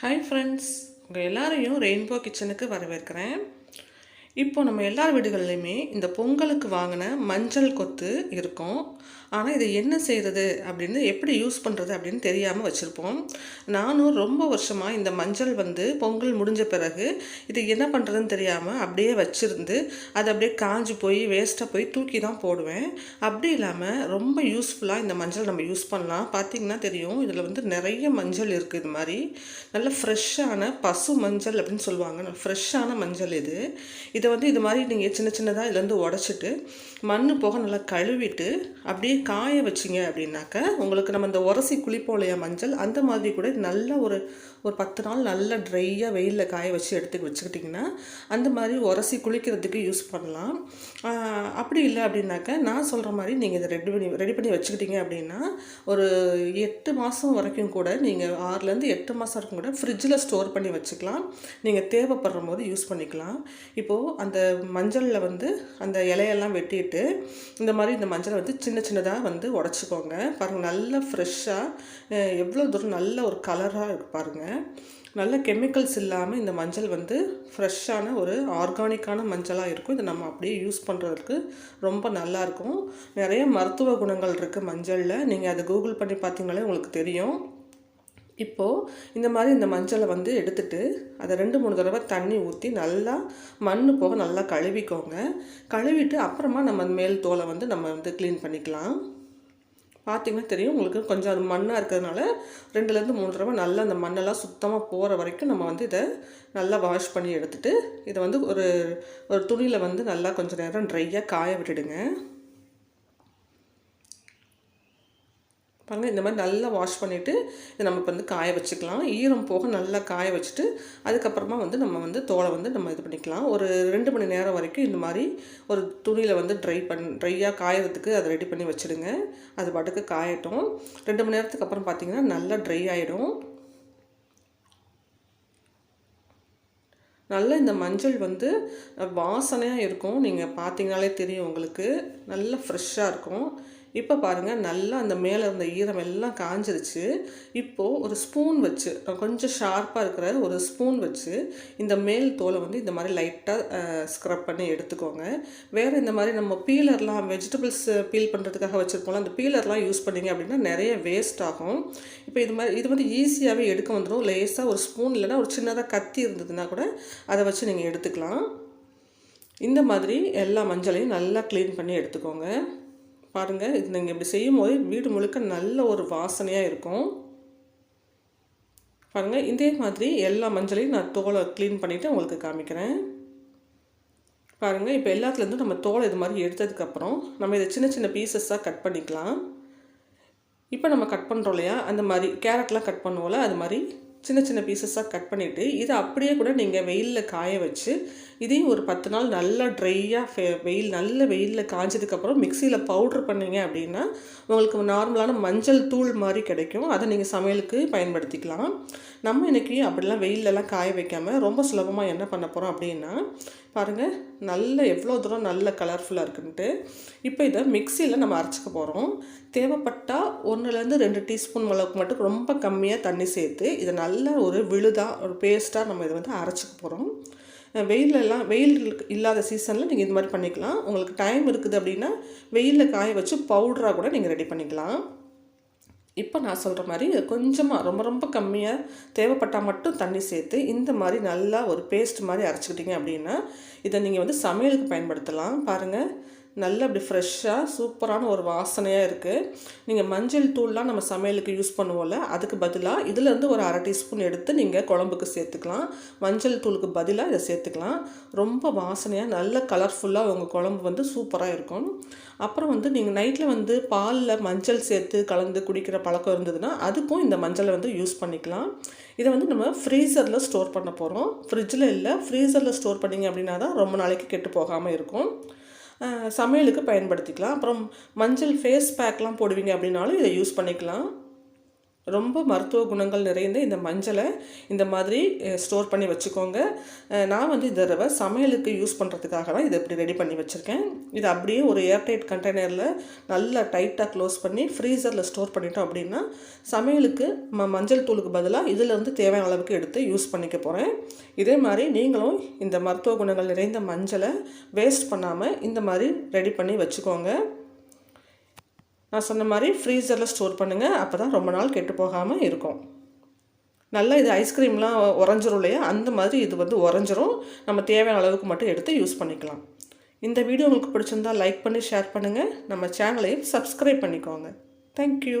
Hi friends உங்கள் எல்லாரையும் rainbow கிச்சனுக்கு வரவேற்கிறேன். இப்போ நம்ம எல்லார் வீடுகள்லையுமே இந்த பொங்கலுக்கு வாங்கின மஞ்சள் கொத்து இருக்கும். ஆனால் இதை என்ன செய்கிறது அப்படின்னு எப்படி யூஸ் பண்ணுறது அப்படின்னு தெரியாமல் வச்சுருப்போம். நானும் ரொம்ப வருஷமாக இந்த மஞ்சள் வந்து பொங்கல் முடிஞ்ச பிறகு இது என்ன பண்ணுறதுன்னு தெரியாமல் அப்படியே வச்சுருந்து அது அப்படியே காஞ்சு போய் வேஸ்ட்டாக போய் தூக்கி தான் போடுவேன். அப்படி இல்லாமல் ரொம்ப யூஸ்ஃபுல்லாக இந்த மஞ்சள் நம்ம யூஸ் பண்ணலாம். பார்த்திங்கன்னா தெரியும் இதில் வந்து நிறைய மஞ்சள் இருக்குது இது மாதிரி. நல்ல ஃப்ரெஷ்ஷான பசு மஞ்சள் அப்படின்னு சொல்லுவாங்க. ஃப்ரெஷ்ஷான மஞ்சள் இது. இதை வந்து இது மாதிரி நீங்கள் சின்ன சின்னதாக இதுலேருந்து உடச்சிட்டு மண் போக நல்லா கழுவிட்டு அப்படியே காய வச்சிங்க அப்படின்னாக்க உங்களுக்கு நம்ம இந்த உரசி குளிப்போம் இல்லையா மஞ்சள் அந்த மாதிரி கூட நல்ல ஒரு ஒரு பத்து நாள் நல்லா ட்ரையாக வெயிலில் காய வச்சு எடுத்து வச்சுக்கிட்டிங்கன்னா அந்த மாதிரி உரசி குளிக்கிறதுக்கு யூஸ் பண்ணலாம். அப்படி இல்லை அப்படின்னாக்க நான் சொல்கிற மாதிரி நீங்கள் இதை ரெடி பண்ணி ரெடி பண்ணி வச்சுக்கிட்டீங்க அப்படின்னா ஒரு எட்டு மாதம் வரைக்கும் கூட நீங்கள் ஆறுலேருந்து எட்டு மாதம் வரைக்கும் கூட ஃப்ரிட்ஜில் ஸ்டோர் பண்ணி வச்சுக்கலாம். நீங்கள் தேவைப்படுற போது யூஸ் பண்ணிக்கலாம். இப்போது அந்த மஞ்சளில் வந்து அந்த இலையெல்லாம் வெட்டிட்டு இந்த மாதிரி இந்த மஞ்சளை வந்து சின்ன சின்னதாக வந்து உடச்சிக்கோங்க. பாருங்கள் நல்லா ஃப்ரெஷ்ஷாக எவ்வளோ தூரம் நல்ல ஒரு கலராக இருக்கு பாருங்கள் நல்ல கெமிக்கல்ஸ் இல்லாமல் இந்த மஞ்சள் வந்து ஃப்ரெஷ்ஷான ஒரு ஆர்கானிக்கான மஞ்சளாக இருக்கும். இதை நம்ம அப்படியே யூஸ் பண்ணுறதுக்கு ரொம்ப நல்லாயிருக்கும் நிறைய மருத்துவ குணங்கள் இருக்குது மஞ்சளில். நீங்கள் அதை கூகுள் பண்ணி பார்த்தீங்களே உங்களுக்கு தெரியும். இப்போது இந்த மாதிரி இந்த மஞ்சளை வந்து எடுத்துட்டு அதை ரெண்டு மூணு தடவை தண்ணி ஊற்றி நல்லா மண் போக நல்லா கழுவிக்கோங்க. கழுவிட்டு அப்புறமா நம்ம மேல் தோலை வந்து நம்ம வந்து க்ளீன் பண்ணிக்கலாம். பார்த்திங்கன்னா தெரியும் உங்களுக்கு கொஞ்சம் அது மண்ணாக இருக்கிறதுனால ரெண்டுலேருந்து மூணு தடவை நல்லா அந்த மண்ணெல்லாம் சுத்தமாக போகிற வரைக்கும் நம்ம வந்து இதை நல்லா வாஷ் பண்ணி எடுத்துட்டு இதை வந்து ஒரு ஒரு துணியில் வந்து நல்லா கொஞ்சம் நேரம் ட்ரையாக காய விட்டுடுங்க. பாருங்கள் இந்த மாதிரி நல்லா வாஷ் பண்ணிவிட்டு இதை நம்ம இப்போ வந்து காய வச்சுக்கலாம். ஈரம் போக நல்லா காய வச்சுட்டு அதுக்கப்புறமா வந்து நம்ம வந்து தோலை வந்து நம்ம இது பண்ணிக்கலாம். ஒரு ரெண்டு மணி நேரம் வரைக்கும் இந்த மாதிரி ஒரு துணியில் வந்து ட்ரை பண் ட்ரையாக காயறதுக்கு அதை ரெடி பண்ணி வச்சுடுங்க. அது பாட்டுக்கு காயட்டும். ரெண்டு மணி நேரத்துக்கு அப்புறம் பார்த்தீங்கன்னா நல்லா ட்ரை ஆகிடும் நல்ல இந்த மஞ்சள் வந்து வாசனையாக இருக்கும். நீங்கள் பார்த்தீங்கனாலே தெரியும் உங்களுக்கு. நல்லா ஃப்ரெஷ்ஷாக இருக்கும். இப்போ பாருங்கள் நல்லா அந்த மேலே இருந்த ஈரம் எல்லாம் காஞ்சிருச்சு. இப்போது ஒரு ஸ்பூன் வச்சு கொஞ்சம் ஷார்ப்பாக இருக்கிற ஒரு ஸ்பூன் வச்சு இந்த மேல் தோலை வந்து இந்த மாதிரி லைட்டாக ஸ்க்ரப் பண்ணி எடுத்துக்கோங்க. வேறு இந்த மாதிரி நம்ம பீலர்லாம் வெஜிடபிள்ஸ் பீல் பண்ணுறதுக்காக வச்சுருப்போம்ல அந்த பீலர்லாம் யூஸ் பண்ணிங்க அப்படின்னா நிறைய வேஸ்ட் ஆகும். இப்போ இது மாதிரி இது வந்து ஈஸியாகவே எடுக்க வந்துடும் லேஸாக ஒரு ஸ்பூன் இல்லைன்னா ஒரு சின்னதாக கத்தி இருந்ததுன்னா கூட அதை வச்சு நீங்கள் எடுத்துக்கலாம். இந்த மாதிரி எல்லா மஞ்சளையும் நல்லா க்ளீன் பண்ணி எடுத்துக்கோங்க. பாருங்கள் இது நீங்கள் இப்படி செய்யும்போது வீடு முழுக்க நல்ல ஒரு வாசனையாக இருக்கும். பாருங்கள் இதே மாதிரி எல்லா மஞ்சளையும் நான் தோலை க்ளீன் பண்ணிவிட்டு உங்களுக்கு காமிக்கிறேன். பாருங்கள் இப்போ எல்லாத்துலேருந்து நம்ம தோலை இது மாதிரி எடுத்ததுக்கப்புறம் நம்ம இதை சின்ன சின்ன பீசஸாக கட் பண்ணிக்கலாம். இப்போ நம்ம கட் பண்ணுறோம் இல்லையா அந்த மாதிரி கேரட்லாம் கட் பண்ணுவோம்ல அது மாதிரி சின்ன சின்ன பீசஸாக கட் பண்ணிவிட்டு இதை அப்படியே கூட நீங்கள் வெயிலில் காய வச்சு இதையும் ஒரு பத்து நாள் நல்லா ட்ரையாக வெயில் நல்ல வெயிலில் காய்ச்சதுக்கப்புறம் மிக்சியில் பவுட்ரு பண்ணீங்க அப்படின்னா உங்களுக்கு நார்மலான மஞ்சள் தூள் மாதிரி கிடைக்கும். அதை நீங்கள் சமையலுக்கு பயன்படுத்திக்கலாம். நம்ம இன்றைக்கி அப்படிலாம் வெயிலெலாம் காய வைக்காமல் ரொம்ப சுலபமாக என்ன பண்ண போகிறோம் அப்படின்னா பாருங்கள் நல்ல எவ்வளோ தூரம் நல்ல கலர்ஃபுல்லாக இருக்குன்ட்டு. இப்போ இதை மிக்சியில் நம்ம அரைச்சிக்க போகிறோம் தேவைப்பட்டால் ஒன்றுலேருந்து ரெண்டு டீஸ்பூன் அளவுக்கு மட்டும் ரொம்ப கம்மியாக தண்ணி சேர்த்து இதை நல்ல ஒரு விழுதாக ஒரு பேஸ்ட்டாக நம்ம இதை வந்து அரைச்சிக்க போகிறோம் வெயிலெல்லாம் வெயில் இல்லாத சீசனில் நீங்கள் இது மாதிரி பண்ணிக்கலாம். உங்களுக்கு டைம் இருக்குது அப்படின்னா வெயிலில் காய வச்சு பவுடராக கூட நீங்கள் ரெடி பண்ணிக்கலாம். இப்போ நான் சொல்கிற மாதிரி கொஞ்சமாக ரொம்ப ரொம்ப கம்மியாக தேவைப்பட்டால் மட்டும் தண்ணி சேர்த்து இந்த மாதிரி நல்லா ஒரு பேஸ்ட் மாதிரி அரைச்சிக்கிட்டிங்க அப்படின்னா இதை நீங்கள் வந்து சமையலுக்கு பயன்படுத்தலாம். பாருங்கள் நல்ல அப்படி ஃப்ரெஷ்ஷாக சூப்பரான ஒரு வாசனையாக இருக்குது நீங்கள் மஞ்சள் தூள்லாம் நம்ம சமையலுக்கு யூஸ் பண்ணுவோம்ல அதுக்கு பதிலாக இதிலேருந்து ஒரு அரை டீஸ்பூன் எடுத்து நீங்கள் குழம்புக்கு சேர்த்துக்கலாம். மஞ்சள் தூளுக்கு பதிலாக இதை சேர்த்துக்கலாம். ரொம்ப வாசனையாக நல்ல கலர்ஃபுல்லாக உங்கள் குழம்பு வந்து சூப்பராக இருக்கும். அப்புறம் வந்து நீங்கள் நைட்டில் வந்து பாலில் மஞ்சள் சேர்த்து கலந்து குடிக்கிற பழக்கம் இருந்ததுன்னா அதுக்கும் இந்த மஞ்சளை வந்து யூஸ் பண்ணிக்கலாம். இதை வந்து நம்ம ஃப்ரீசரில் ஸ்டோர் பண்ண போகிறோம் ஃப்ரிட்ஜில் இல்லை ஃப்ரீசரில் ஸ்டோர் பண்ணிங்க அப்படின்னா தான் ரொம்ப நாளைக்கு கெட்டு போகாமல் இருக்கும். சமையலுக்கு பயன்படுத்திக்கலாம். அப்புறம் மஞ்சள் ஃபேஸ் பேக்லாம் போடுவீங்க அப்படின்னாலும் இதை யூஸ் பண்ணிக்கலாம். ரொம்ப மருத்துவ குணங்கள் நிறைந்த இந்த மஞ்சளை இந்த மாதிரி ஸ்டோர் பண்ணி வச்சுக்கோங்க. நான் வந்து இந்த தடவை சமையலுக்கு யூஸ் பண்ணுறதுக்காக தான் இதை இப்படி ரெடி பண்ணி வச்சுருக்கேன். இது அப்படியே ஒரு ஏர்டைட் கண்டெய்னரில் நல்லா டைட்டாக க்ளோஸ் பண்ணி ஃப்ரீசரில் ஸ்டோர் பண்ணிட்டோம் அப்படின்னா சமையலுக்கு ம மஞ்சள் தூளுக்கு பதிலாக இதில் தேவையான அளவுக்கு எடுத்து யூஸ் பண்ணிக்க போகிறேன் இதே மாதிரி நீங்களும் இந்த மருத்துவ குணங்கள் நிறைந்த மஞ்சளை வேஸ்ட் பண்ணாமல் இந்த மாதிரி ரெடி பண்ணி வச்சுக்கோங்க. நான் சொன்ன மாதிரி ஃப்ரீசரில் ஸ்டோர் பண்ணுங்கள் அப்போ தான் ரொம்ப நாள் கெட்டு போகாமல் இருக்கும். நல்லா இது ஐஸ்கிரீம்லாம் உறைஞ்சிரும் இல்லையா? அந்த மாதிரி இது வந்து உறைஞ்சிரும். நம்ம தேவையான அளவுக்கு மட்டும் எடுத்து யூஸ் பண்ணிக்கலாம். இந்த வீடியோ உங்களுக்கு பிடிச்சிருந்தா லைக் பண்ணி ஷேர் பண்ணுங்கள் நம்ம சேனலையும் சப்ஸ்கிரைப் பண்ணிக்கோங்க. தேங்க்யூ